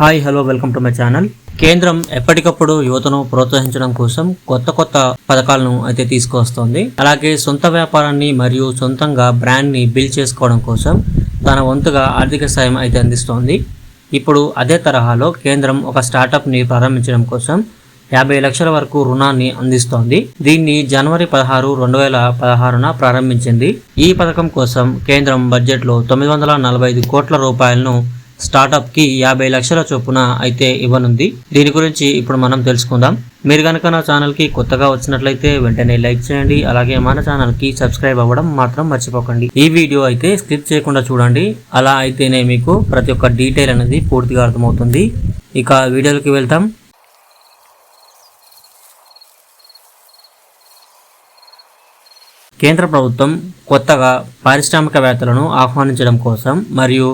Hi hello welcome to my channel. కేంద్రం ఎప్పటికప్పుడు యువతను ప్రోత్సహించడం కోసం కొత్త కొత్త పథకాలను అయితే తీసుకొస్తోంది అలాగే సొంత వ్యాపారాన్ని మరియు సొంతంగా బ్రాండ్ని బిల్డ్ చేసుకోవడం కోసం తన వంతుగా ఆర్థిక సాయం అయితే అందిస్తోంది. ఇప్పుడు అదే తరహాలో కేంద్రం ఒక స్టార్టప్ని ప్రారంభించడం కోసం యాభై లక్షల వరకు రుణాన్ని అందిస్తోంది. దీన్ని జనవరి పదహారు రెండు వేల పదహారున ప్రారంభించింది. ఈ పథకం కోసం కేంద్రం బడ్జెట్లో తొమ్మిది వందల నలభై ఐదు కోట్ల రూపాయలను స్టార్టప్కి యాభై లక్షల చొప్పున అయితే ఇవ్వనుంది. దీని గురించి ఇప్పుడు మనం తెలుసుకుందాం. మీరు కనుక నా ఛానల్కి కొత్తగా వచ్చినట్లయితే వెంటనే లైక్ చేయండి. అలాగే మన ఛానల్కి సబ్స్క్రైబ్ అవ్వడం మాత్రం మర్చిపోకండి. ఈ వీడియో అయితే స్కిప్ చేయకుండా చూడండి. అలా అయితేనే మీకు ప్రతి ఒక్క డీటెయిల్ అనేది పూర్తిగా అర్థమవుతుంది. ఇక వీడియోలోకి వెళ్తాం. కేంద్ర ప్రభుత్వం కొత్తగా పారిశ్రామికవేత్తలను ఆహ్వానించడం కోసం మరియు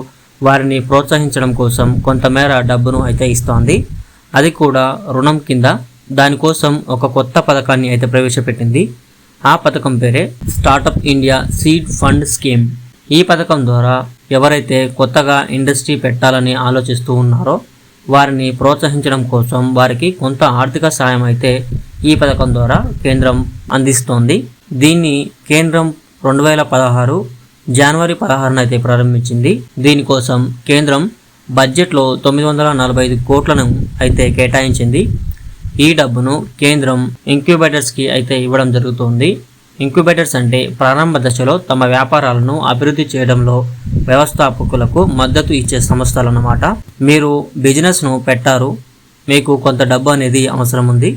వారిని ప్రోత్సహించడం కోసం కొంతమేర డబ్బును అయితే ఇస్తోంది. అది కూడా రుణం కింద. దానికోసం ఒక కొత్త పథకాన్ని అయితే ప్రవేశపెట్టింది. ఆ పథకం పేరే startup India seed fund scheme. ఈ పథకం ద్వారా ఎవరైతే కొత్తగా ఇండస్ట్రీ పెట్టాలని ఆలోచిస్తూ ఉన్నారో వారిని ప్రోత్సహించడం కోసం వారికి కొంత ఆర్థిక సాయం అయితే ఈ పథకం ద్వారా కేంద్రం అందిస్తోంది. దీన్ని కేంద్రం రెండు వేల పదహారు జనవరి పదహారున అయితే ప్రారంభించింది. దీనికోసం కేంద్రం బడ్జెట్లో తొమ్మిది వందల నలభై ఐదు కోట్లను అయితే కేటాయించింది. ఈ డబ్బును కేంద్రం ఇంక్యుబేటర్స్కి అయితే ఇవ్వడం జరుగుతోంది. ఇంక్యుబేటర్స్ అంటే ప్రారంభ దశలో తమ వ్యాపారాలను అభివృద్ధి చేయడంలో వ్యవస్థాపకులకు మద్దతు ఇచ్చే సంస్థలు అన్నమాట మీరు బిజినెస్ను పెట్టారు. మీకు కొంత డబ్బు అనేది అవసరం ఉంది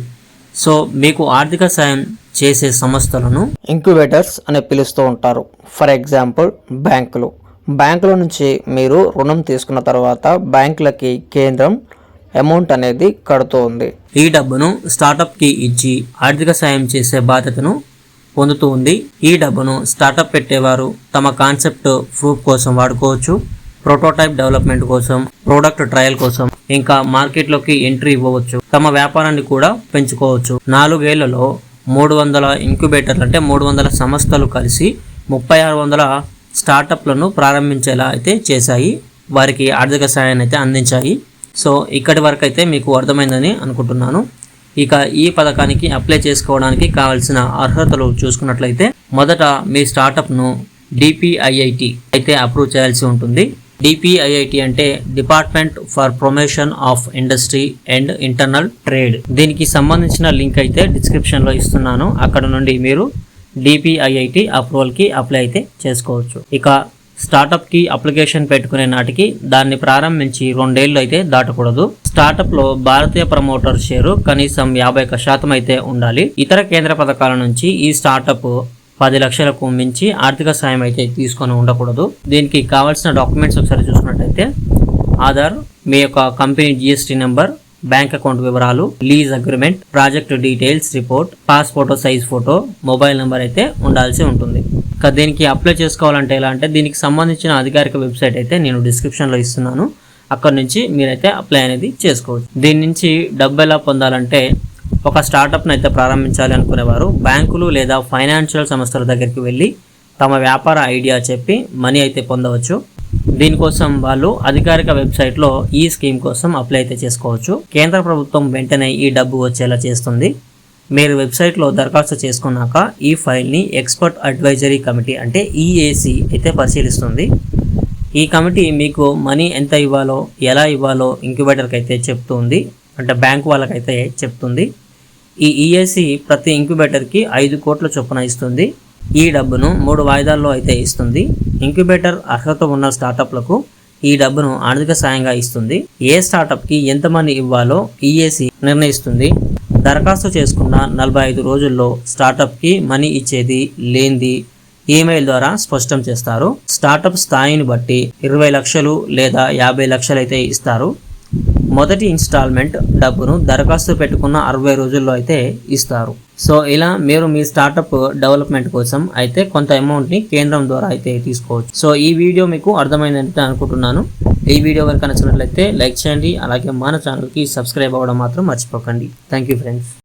సో మీకు ఆర్థిక సాయం చేసే సంస్థలను ఇంక్యుబేటర్స్ అని పిలుస్తూ ఉంటారు. ఫర్ ఎగ్జాంపుల్ బ్యాంకులు. బ్యాంకుల నుంచి మీరు రుణం తీసుకున్న తర్వాత బ్యాంకులకి కేంద్రం అమౌంట్ అనేది కడుతూ ఉంది ఈ డబ్బును స్టార్టప్కి ఇచ్చి ఆర్థిక సాయం చేసే బాధ్యతను పొందుతూ ఉంది. ఈ డబ్బును స్టార్టప్ పెట్టేవారు తమ కాన్సెప్ట్ ప్రూఫ్ కోసం వాడుకోవచ్చు ప్రోటోటైప్ డెవలప్మెంట్ కోసం ప్రోడక్ట్ ట్రయల్ కోసం ఇంకా మార్కెట్లోకి ఎంట్రీ ఇవ్వవచ్చు తమ వ్యాపారాన్ని కూడా పెంచుకోవచ్చు. నాలుగేళ్ళలో మూడు వందల ఇంక్యుబేటర్లు అంటే మూడు వందల సంస్థలు కలిసి ముప్పై ఆరు వందల స్టార్టప్లను ప్రారంభించేలా అయితే చేశాయి. వారికి ఆర్థిక సహాయాన్ని అయితే అందించాయి. సో ఇక్కడి వరకు అయితే మీకు అర్థమైందని అనుకుంటున్నాను. ఇక ఈ పథకానికి అప్లై చేసుకోవడానికి కావాల్సిన అర్హతలు చూసుకున్నట్లయితే మొదట మీ స్టార్టప్ను డిపిఐఐటి అయితే అప్రూవ్ చేయాల్సి ఉంటుంది. డిపిఐఐటి అంటే department for promotion of industry and internal trade దీనికి సంబంధించిన లింక్ అయితే డిస్క్రిప్షన్లో ఇస్తున్నాను. అక్కడ నుండి మీరు డిపిఐఐటి అప్రూవల్కి అప్లై అయితే చేసుకోవచ్చు. ఇక స్టార్టప్కి అప్లికేషన్ పెట్టుకునే నాటికి దాన్ని ప్రారంభించి రెండేళ్ళు అయితే దాటకూడదు. స్టార్టప్లో భారతీయ ప్రమోటర్ షేరు కనీసం యాభై శాతం అయితే ఉండాలి. ఇతర కేంద్ర పథకాల నుంచి ఈ స్టార్టప్ పది లక్షలకు మించి ఆర్థిక సాయం అయితే తీసుకొని ఉండకూడదు. దీనికి కావాల్సిన డాక్యుమెంట్స్ ఒకసారి చూసుకున్నట్టయితే ఆధార్ మీ యొక్క company GST number bank account వివరాలు lease agreement project details report pass photo size photo mobile number అయితే ఉండాల్సి ఉంటుంది. ఇక దీనికి అప్లై చేసుకోవాలంటే ఎలా అంటే దీనికి సంబంధించిన అధికారిక వెబ్సైట్ అయితే నేను డిస్క్రిప్షన్లో ఇస్తున్నాను. అక్కడ నుంచి మీరైతే అప్లై అనేది చేసుకోవచ్చు. దీని నుంచి డబ్బు ఎలా పొందాలంటే ఒక స్టార్టప్ను అయితే ప్రారంభించాలి అనుకునేవారు. బ్యాంకులు లేదా ఫైనాన్షియల్ సంస్థల దగ్గరికి వెళ్ళి తమ వ్యాపార ఐడియా చెప్పి మనీ అయితే పొందవచ్చు. దీనికోసం వాళ్ళు అధికారిక వెబ్సైట్లో ఈ స్కీమ్ కోసం అప్లై అయితే చేసుకోవచ్చు. కేంద్ర ప్రభుత్వం వెంటనే ఈ డబ్బు వచ్చేలా చేస్తుంది. మీరు వెబ్సైట్లో దరఖాస్తు చేసుకున్నాక ఈ ఫైల్ని ఎక్స్పర్ట్ అడ్వైజరీ కమిటీ అంటే ఈఏసి అయితే పరిశీలిస్తుంది. ఈ కమిటీ మీకు మనీ ఎంత ఇవ్వాలో ఎలా ఇవ్వాలో ఇంక్యుబేటర్కి అయితే చెప్తుంది. అంటే బ్యాంక్ వాళ్ళకైతే చెప్తుంది. ఈ ఈఏసీ ప్రతి ఇంక్యుబేటర్కి ఐదు కోట్ల చొప్పున ఇస్తుంది. ఈ డబ్బును మూడు వాయిదాల్లో అయితే ఇస్తుంది. ఇంక్యుబేటర్ అర్హత ఉన్న స్టార్టప్లకు ఈ డబ్బును ఆర్థిక సాయంగా ఇస్తుంది. ఏ స్టార్టప్కి ఎంత మనీ ఇవ్వాలో ఈఏసీ నిర్ణయిస్తుంది. దరఖాస్తు చేసుకున్న నలభై ఐదు రోజుల్లో స్టార్టప్కి మనీ ఇచ్చేది లేనిది ఈమెయిల్ ద్వారా స్పష్టం చేస్తారు. స్టార్టప్ స్థాయిని బట్టి ఇరవై లక్షలు లేదా యాభై లక్షలు అయితే ఇస్తారు. మొదటి ఇన్స్టాల్మెంట్ డబ్బును దరఖాస్తు పెట్టుకున్న అరవై రోజుల్లో అయితే ఇస్తారు. సో ఇలా మీరు మీ స్టార్టప్ డెవలప్మెంట్ కోసం అయితే కొంత అమౌంట్ని కేంద్రం ద్వారా అయితే తీసుకోవచ్చు. సో ఈ వీడియో మీకు అర్థమైందంటే అనుకుంటున్నాను. ఈ వీడియో కనుక నచ్చినట్లయితే లైక్ చేయండి. అలాగే మన ఛానల్కి సబ్స్క్రైబ్ అవ్వడం మాత్రం మర్చిపోకండి. Thank you friends.